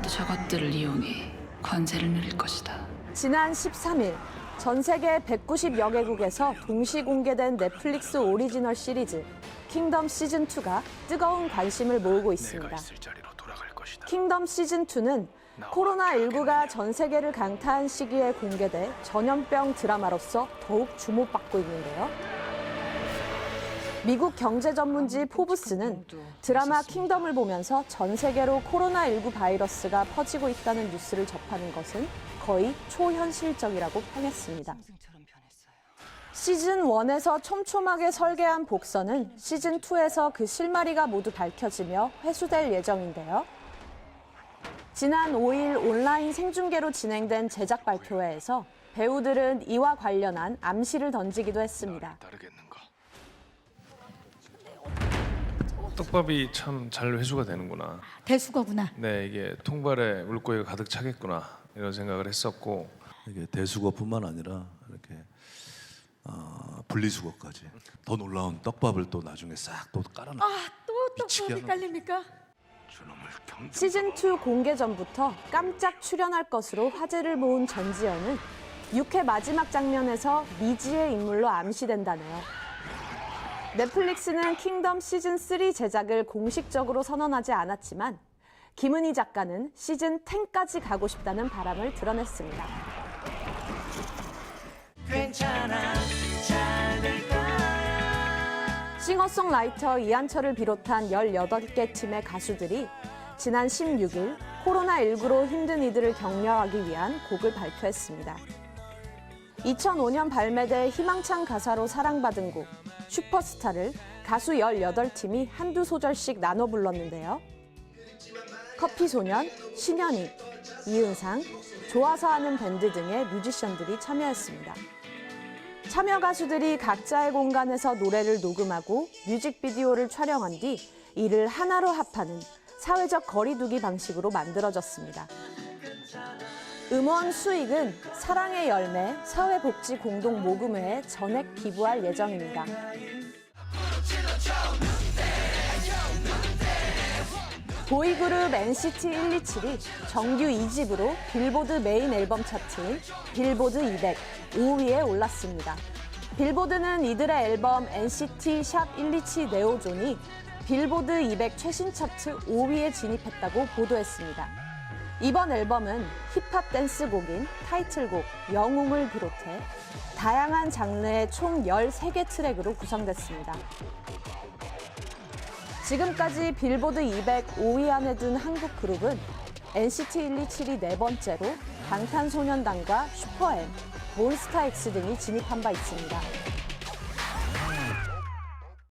이들을 이용해 관제를 누릴 것이다. 지난 13일 전 세계 190여 개국에서 동시 공개된 넷플릭스 오리지널 시리즈 킹덤 시즌 2가 뜨거운 관심을 모으고 있습니다. 킹덤 시즌 2는 코로나19가 전 세계를 강타한 시기에 공개돼 전염병 드라마로서 더욱 주목받고 있는데요. 미국 경제 전문지 포브스는 드라마 킹덤을 보면서 전 세계로 코로나19 바이러스가 퍼지고 있다는 뉴스를 접하는 것은 거의 초현실적이라고 평했습니다. 시즌 1에서 촘촘하게 설계한 복선은 시즌 2에서 그 실마리가 모두 밝혀지며 회수될 예정인데요. 지난 5일 온라인 생중계로 진행된 제작 발표회에서 배우들은 이와 관련한 암시를 던지기도 했습니다. 떡밥이 참 잘 회수가 되는구나. 대수거구나. 네, 이게 통발에 물고기가 가득 차겠구나 이런 생각을 했었고 이게 대수거뿐만 아니라 이렇게 어, 분리수거까지 더 놀라운 떡밥을 또 나중에 싹 또 깔아놔. 또 미치게 떡밥이 하는 깔립니까? 저놈을 경 시즌 2 공개 전부터 깜짝 출연할 것으로 화제를 모은 전지현은 6회 마지막 장면에서 미지의 인물로 암시된다네요. 넷플릭스는 킹덤 시즌 3 제작을 공식적으로 선언하지 않았지만 김은희 작가는 시즌 10까지 가고 싶다는 바람을 드러냈습니다. 싱어송라이터 이한철을 비롯한 18개 팀의 가수들이 지난 16일 코로나19로 힘든 이들을 격려하기 위한 곡을 발표했습니다. 2005년 발매돼 희망찬 가사로 사랑받은 곡 슈퍼스타를 가수 18팀이 한두 소절씩 나눠 불렀는데요. 커피소년, 신현희, 이은상, 좋아서 하는 밴드 등의 뮤지션들이 참여했습니다. 참여 가수들이 각자의 공간에서 노래를 녹음하고 뮤직비디오를 촬영한 뒤 이를 하나로 합하는 사회적 거리두기 방식으로 만들어졌습니다. 음원 수익은 사랑의 열매 사회복지 공동 모금회에 전액 기부할 예정입니다. 보이그룹 NCT 127이 정규 2집으로 빌보드 메인 앨범 차트인 빌보드 200 5위에 올랐습니다. 빌보드는 이들의 앨범 NCT 샵127 네오존이 빌보드 200 최신 차트 5위에 진입했다고 보도했습니다. 이번 앨범은 힙합 댄스 곡인 타이틀곡 영웅을 비롯해 다양한 장르의 총 13개 트랙으로 구성됐습니다. 지금까지 빌보드 200 5위 안에 든 한국 그룹은 NCT 127이 네 번째로 방탄소년단과 슈퍼엠, 몬스타엑스 등이 진입한 바 있습니다.